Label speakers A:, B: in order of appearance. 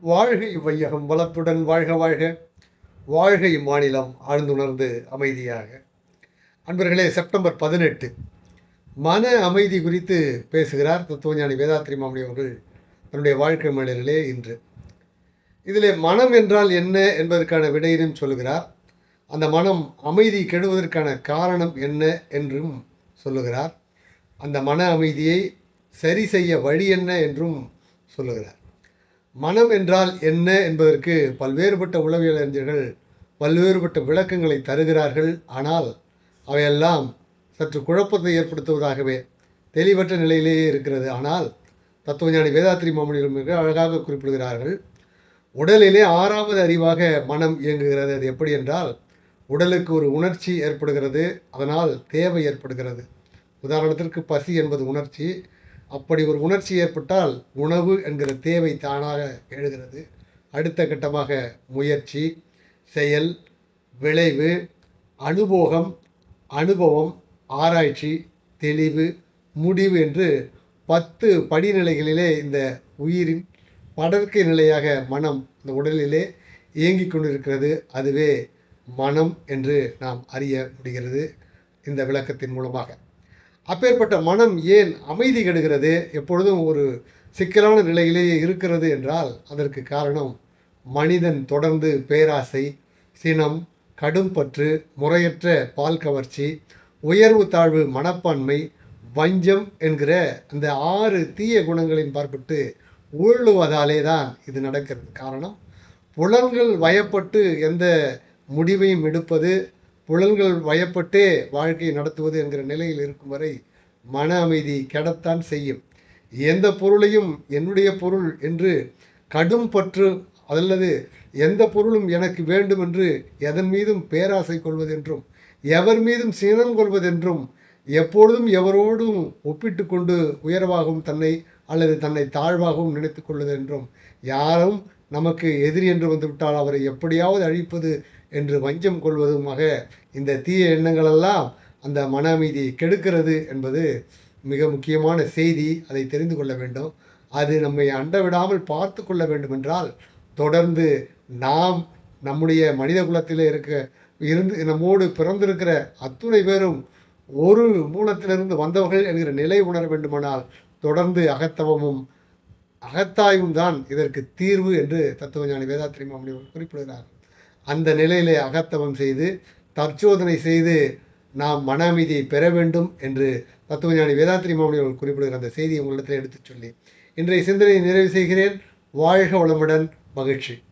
A: வாழ்கை வையகம் வளத்துடன் வாழ்க வாழ்க. வாழ்கை மாநிலம் ஆழ்ந்துணர்ந்து அமைதியாக. அன்பர்களே செப்டம்பர் பதினெட்டு. மன அமைதி குறித்து பேசுகிறார் தத்துவஞானி வேதாத்ரி மாமணி அவர்கள் தன்னுடைய வாழ்க்கை மலரிலே இன்று. இதில் மனம் என்றால் என்ன என்பதற்கான விடையினும் சொல்லுகிறார். அந்த மனம் அமைதி கெடுவதற்கான காரணம் என்ன என்றும் சொல்லுகிறார். அந்த மன அமைதியை சரி செய்ய வழி என்ன என்றும் சொல்லுகிறார். மனம் என்றால் என்ன என்பதற்கு பல்வேறுபட்ட உளவியல் அறிஞர்கள் பல்வேறுபட்ட விளக்கங்களை தருகிறார்கள். ஆனால் அவையெல்லாம் சற்று குழப்பத்தை ஏற்படுத்துவதாகவே தெளிவற்ற நிலையிலேயே இருக்கிறது. ஆனால் தத்துவஞானி வேதாத்ரி மாமனிகள் மிக அழகாக குறிப்பிடுகிறார்கள். உடலிலே ஆறாவது அறிவாக மனம் இயங்குகிறது. அது எப்படி என்றால் உடலுக்கு ஒரு உணர்ச்சி ஏற்படுகிறது. அதனால் தேவை ஏற்படுகிறது. உதாரணத்திற்கு பசி என்பது உணர்ச்சி. அப்படி ஒரு உணர்ச்சி ஏற்பட்டால் உணவு என்கிற தேவை தானாக எழுகிறது. அடுத்த கட்டமாக முயற்சி செயல் விளைவு அனுபோகம் அனுபவம் ஆராய்ச்சி தெளிவு முடிவு என்று பத்து படிநிலைகளிலே இந்த உயிரின் படற்கை நிலையாக மனம் இந்த உடலிலே இயங்கிக் கொண்டிருக்கிறது. அதுவே மனம் என்று நாம் அறிய முடிகிறது. இந்த விளக்கத்தின் மூலமாக. அப்பேற்பட்ட மனம் ஏன் அமைதி கெடுகிறது? எப்பொழுதும் ஒரு சிக்கலான நிலையிலேயே இருக்கிறது என்றால் அதற்கு காரணம் மனிதன் தொடர்ந்து பேராசை சினம் கடும்பற்று முறையற்ற பால் கவர்ச்சி உயர்வு தாழ்வு மனப்பான்மை வஞ்சம் என்கிற அந்த ஆறு தீய குணங்களின் பார்ப்பட்டு உள்ளுவதாலே தான் இது நடக்கிறது. காரணம் புலன்கள் வயப்பட்டு எந்த முடிவையும் எடுப்பது புலன்கள் வயப்பட்டே வாழ்க்கையை நடத்துவது என்கிற நிலையில் இருக்கும் வரை மன அமைதி கெடத்தான் செய்யும். எந்த பொருளையும் என்னுடைய பொருள் என்று கடும் பற்று அல்லது எந்த பொருளும் எனக்கு வேண்டும் என்று எதன் மீதும் பேராசை கொள்வதென்றும் எவர் மீதும் சினம் கொள்வதென்றும் எப்பொழுதும் எவரோடும் ஒப்பிட்டு கொண்டு உயர்வாகவும் தன்னை அல்லது தன்னை தாழ்வாகவும் நினைத்து கொள்வதென்றும் யாரும் நமக்கு எதிரி என்று வந்துவிட்டால் அவரை எப்படியாவது அழிப்பது என்று வஞ்சம் கொள்வதுமாக இந்த தீய எண்ணங்களெல்லாம் அந்த மன அமைதியை கெடுக்கிறது என்பது மிக முக்கியமான செய்தி. அதை தெரிந்து கொள்ள வேண்டும். அது நம்மை அண்டவிடாமல் பார்த்து கொள்ள வேண்டுமென்றால் தொடர்ந்து நாம் நம்முடைய மனித குலத்திலே இருக்க இருந்து நம்மோடு பிறந்திருக்கிற அத்துணை பேரும் ஒரு மூலத்திலிருந்து வந்தவர்கள் என்கிற நிலை உணர வேண்டுமானால் தொடர்ந்து அகத்தவமும் அகத்தாய்வும் தான் இதற்கு தீர்வு என்று தத்துவஞானி வேதாத்திரி மாமணி குறிப்பிடுகிறார். அந்த நிலையிலே அகத்தவம் செய்து தற்சோதனை செய்து நாம் மன அமைதியை பெற வேண்டும் என்று தத்துவஞானி வேதாத்திரி மாமணி அவர்கள் குறிப்பிடுகிற அந்த செய்தியை உங்களிடத்தில் எடுத்துச் சொல்லி இன்றைய சிந்தனையை நிறைவு செய்கிறேன். வாழ்க வளமுடன் மகிழ்ச்சி.